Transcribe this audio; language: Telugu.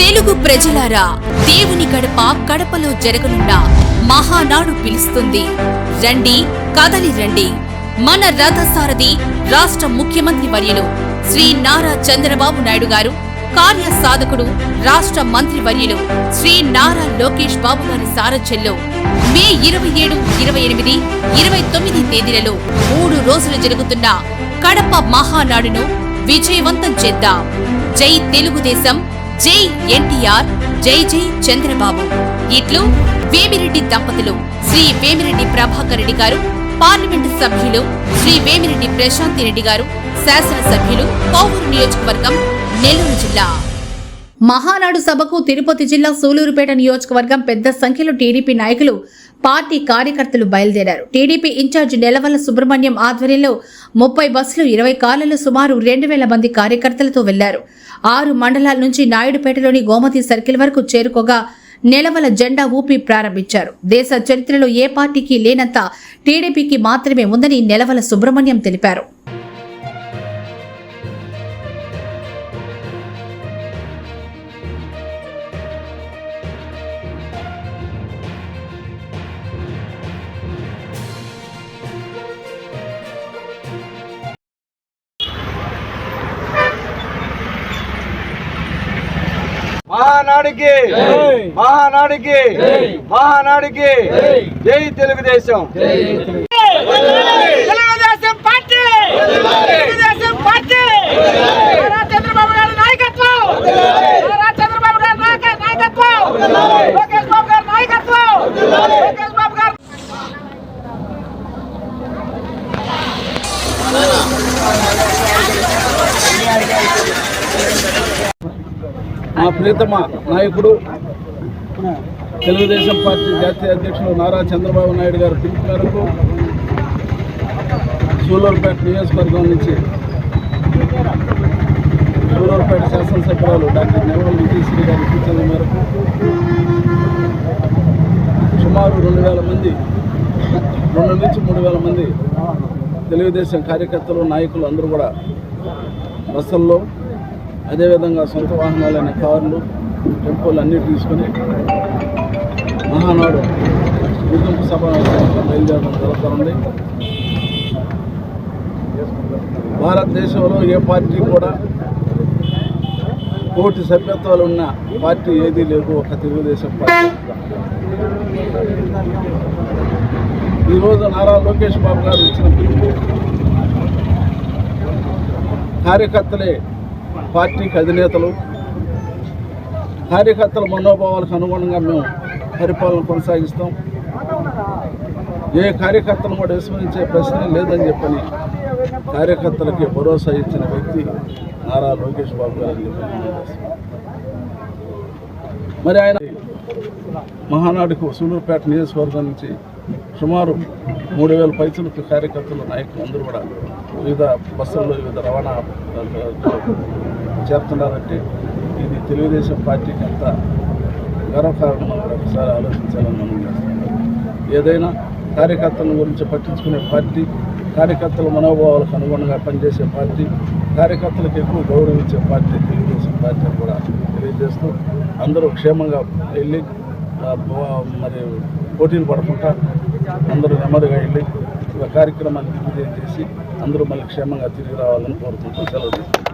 తెలుగు ప్రజలారా దేవుని గడప కడపలో జరగనున్న మహానాడు పిలుస్తుంది. రండి కదలి రండి. మన రథసారథి రాష్ట్ర ముఖ్యమంత్రి వర్యులు శ్రీ నారా చంద్రబాబు నాయుడు గారు కార్య సాధకుడు రాష్ట్ర మంత్రి వర్యులు శ్రీ నారా లోకేష్ బాబు గారి సారథ్యంలో మే ఇరవై ఏడు ఇరవై ఎనిమిది ఇరవై తొమ్మిది తేదీలలో మూడు రోజులు జరుగుతున్న కడప మహానాడును విజయవంతం చేద్దాం. జై తెలుగుదేశం జై ఎన్టీఆర్ జై జై చంద్రబాబు. ఇట్లు వేమిరెడ్డి దంపతులు శ్రీ వేమిరెడ్డి ప్రభాకర్ రెడ్డి గారు పార్లమెంటు సభ్యులు శ్రీ వేమిరెడ్డి ప్రశాంతి రెడ్డి గారు శాసనసభ్యులు కోవూరు నియోజకవర్గం నెల్లూరు జిల్లా. మహానాడు సభకు తిరుపతి జిల్లా సూలూరుపేట నియోజకవర్గం పెద్ద సంఖ్యలో టీడీపీ నాయకులు పార్టీ కార్యకర్తలు బయలుదేరారు. టీడీపీ ఇన్ఛార్జ్ నెలవల్ల సుబ్రహ్మణ్యం ఆధ్వర్యంలో ముప్పై బస్సులు ఇరవై కార్లలో సుమారు రెండు వేల మంది కార్యకర్తలతో వెళ్ళారు. ఆరు మండలాల నుంచి నాయుడుపేటలోని గోమతి సర్కిల్ వరకు చేరుకోగా నెలవల జెండా ఊపి ప్రారంభించారు. దేశ చరిత్రలో ఏ పార్టీకి లేనంత టీడీపీకి మాత్రమే ఉందని నెలవల సుబ్రహ్మణ్యం తెలిపారు. మహానాడికి మహానాడికి మహానాడికి. జై. తెలుగుదేశం. తెలుగుదేశం. పార్టీ. తెలుగుదేశం పార్టీ నారా చంద్రబాబు గారి నాయకత్వం నారా చంద్రబాబు గారి నాయక- నాయకత్వం లోకేష్ బాబు గారి నాయకత్వం లోకేష్ బాబు గారి మా ప్రియతమ నాయకుడు తెలుగుదేశం పార్టీ జాతీయ అధ్యక్షులు నారా చంద్రబాబు నాయుడు గారు పిలుపు మేరకు సూలూరుపేట నియోజకవర్గం నుంచి సూలూరుపేట శాసనసభ్యురాలు డాక్టర్ నెలవల్ విజయశ్రీ గారి సూచనల మేరకు సుమారు రెండు వేల మంది రెండు నుంచి మూడు వేల మంది తెలుగుదేశం కార్యకర్తలు నాయకులు అందరూ కూడా బస్సుల్లో అదేవిధంగా సొంత వాహనాలైన కార్లు టెంపోలు అన్నీ తీసుకొని మహానాడు గుర్తింపు సభ బయలుదేరడం జరుగుతుంది. భారతదేశంలో ఏ పార్టీ కూడా కోటి సభ్యత్వాలు ఉన్న పార్టీ ఏదీ లేదు ఒక తెలుగుదేశం పార్టీ. ఈరోజు నారా లోకేష్ బాబు గారు ఇచ్చిన పిలుపు. కార్యకర్తలే పార్టీకి అధినేతలు కార్యకర్తల మనోభావాలకు అనుగుణంగా మేము పరిపాలన కొనసాగిస్తాం. ఏ కార్యకర్తను కూడా విస్మరించే ప్రశ్న లేదని చెప్పని కార్యకర్తలకి భరోసా ఇచ్చిన వ్యక్తి నారా లోకేష్ బాబు గారు మరి ఆయన మహానాడుకు సూలూరుపేట నియోజకవర్గం నుంచి సుమారు మూడు వేల పైసలు కార్యకర్తలు నాయకులు అందరూ కూడా వివిధ బస్సుల్లో వివిధ రవాణా చేరుతున్నారంటే ఇది తెలుగుదేశం పార్టీకి ఎంత గర్వకారణం ఒకసారి ఆలోచించాలని మనం ఏదైనా కార్యకర్తల గురించి పట్టించుకునే పార్టీ కార్యకర్తల మనోభావాలకు అనుగుణంగా పనిచేసే పార్టీ కార్యకర్తలకు ఎక్కువ గౌరవించే పార్టీ తెలుగుదేశం పార్టీ కూడా తెలియజేస్తూ అందరూ క్షేమంగా వెళ్ళి మరి పోటీలు పడకుండా అందరూ నెమ్మదిగా వెళ్ళి ఒక కార్యక్రమాన్ని విజయం చేసి అందరూ మళ్ళీ క్షేమంగా తిరిగి రావాలని కోరుకుంటూ సెలవు తీసుకుంటాం